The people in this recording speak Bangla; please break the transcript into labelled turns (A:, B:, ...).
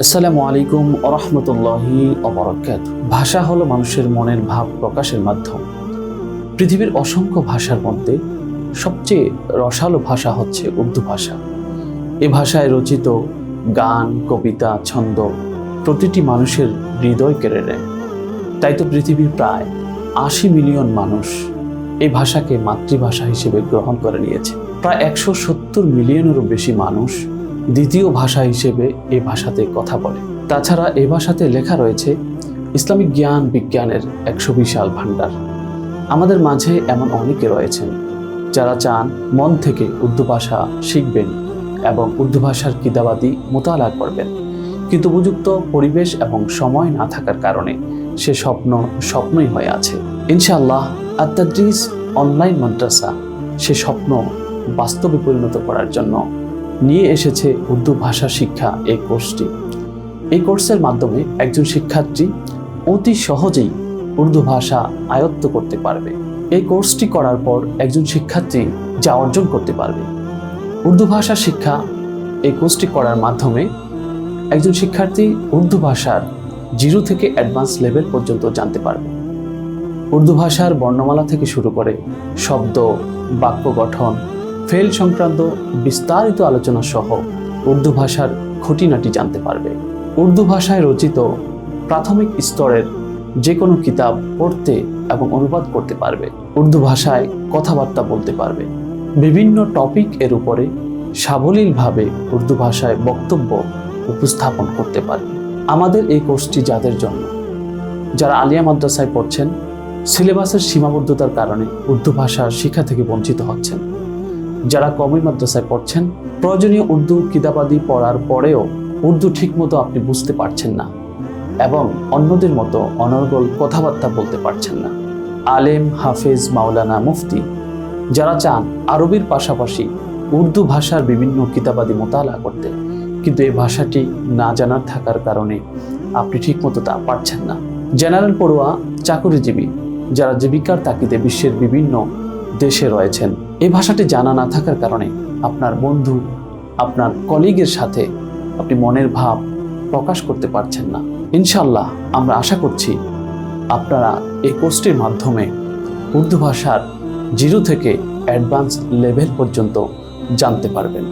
A: আসসালামু আলাইকুম আরহামতুল্লাহি অবরকাত ভাষা হলো মানুষের মনের ভাব প্রকাশের মাধ্যম। পৃথিবীর অসংখ্য ভাষার মধ্যে সবচেয়ে রসালো ভাষা হচ্ছে উর্দু ভাষা। এ ভাষায় রচিত গান, কবিতা, ছন্দ প্রতিটি মানুষের হৃদয় কেড়ে নেয়। তাই তো পৃথিবীর প্রায় আশি মিলিয়ন মানুষ এই ভাষাকে মাতৃভাষা হিসেবে গ্রহণ করে নিয়েছে। প্রায় একশো সত্তর মিলিয়নেরও বেশি মানুষ দ্বিতীয় ভাষা হিসেবে এ ভাষাতে কথা বলে। তাছাড়া এ ভাষাতে লেখা রয়েছে, ইসলামিক জ্ঞান বিজ্ঞানের একশো বিশাল ভাণ্ডার। আমাদের মাঝে এমন অনেকে রয়েছেন, যারা চান মন থেকে উর্দু ভাষা শিখবেন এবং উর্দু ভাষার কিতাবাদি মোতালা করবেন। কিন্তু উপযুক্ত পরিবেশ এবং সময় না থাকার কারণে সে স্বপ্ন স্বপ্নই হয়ে আছে। ইনশাআল্লাহ, আত্মাদ্রিস অনলাইন মাদ্রাসা সে স্বপ্ন বাস্তবে পরিণত করার জন্য নিয়ে এসেছে উর্দু ভাষা শিক্ষা এই কোর্সটি। এই কোর্সের মাধ্যমে একজন শিক্ষার্থী অতি সহজেই উর্দু ভাষা আয়ত্ত করতে পারবে। এই কোর্সটি করার পর একজন শিক্ষার্থী যা অর্জন করতে পারবে। উর্দু ভাষা শিক্ষা এই কোর্সটি করার মাধ্যমে একজন শিক্ষার্থী উর্দু ভাষার জিরো থেকে অ্যাডভান্স লেভেল পর্যন্ত জানতে পারবে। উর্দু ভাষার বর্ণমালা থেকে শুরু করে শব্দ, বাক্য গঠন ফেল সংক্রান্ত বিস্তারিত আলোচনা সহ উর্দু ভাষার খুঁটিনাটি জানতে পারবে। উর্দু ভাষায় রচিত প্রাথমিক স্তরের যে কোনো কিতাব পড়তে এবং অনুবাদ করতে পারবে। উর্দু ভাষায় কথাবার্তা বলতে পারবে। বিভিন্ন টপিক এর উপরে সাবলীলভাবে উর্দু ভাষায় বক্তব্য উপস্থাপন করতে পারবে। আমাদের এই কোর্সটি যাদের জন্য, যারা আলিয়া মাদ্রাসায় পড়ছেন, সিলেবাসের সীমাবদ্ধতার কারণে উর্দু ভাষার শিক্ষা থেকে বঞ্চিত হচ্ছেন যারা কমি মাদ্রাসায় পড়ছেন, প্রয়োজনীয় উর্দু কিতাবাদি পড়ার পরেও উর্দু ঠিকমতো আপনি বুঝতে পারছেন না এবং অন্যদের মতো অনর্গল কথাবার্তা বলতে পারছেন না। আলেম হাফেজ মাওলানা মুফতি, যারা চান আরবির পাশাপাশি উর্দু ভাষার বিভিন্ন কিতাবাদি মোতালা করতে, কিন্তু এই ভাষাটি না জানার থাকার কারণে আপনি ঠিকমতো তা পারছেন না। জেনারেল পড়ুয়া, চাকুরিজীবী, যারা জীবিকার তাকিদে বিশ্বের বিভিন্ন দেশে রয়েছেন এই ভাষাটি জানা না থাকার কারণে আপনার বন্ধু, আপনার কলিগের সাথে আপনি মনের ভাব প্রকাশ করতে পারছেন না। ইনশাল্লাহ আমরা আশা করছি আপনারা এই কোর্সটির মাধ্যমে উর্দু ভাষার জিরো থেকে অ্যাডভান্স লেভেল পর্যন্ত জানতে পারবেন।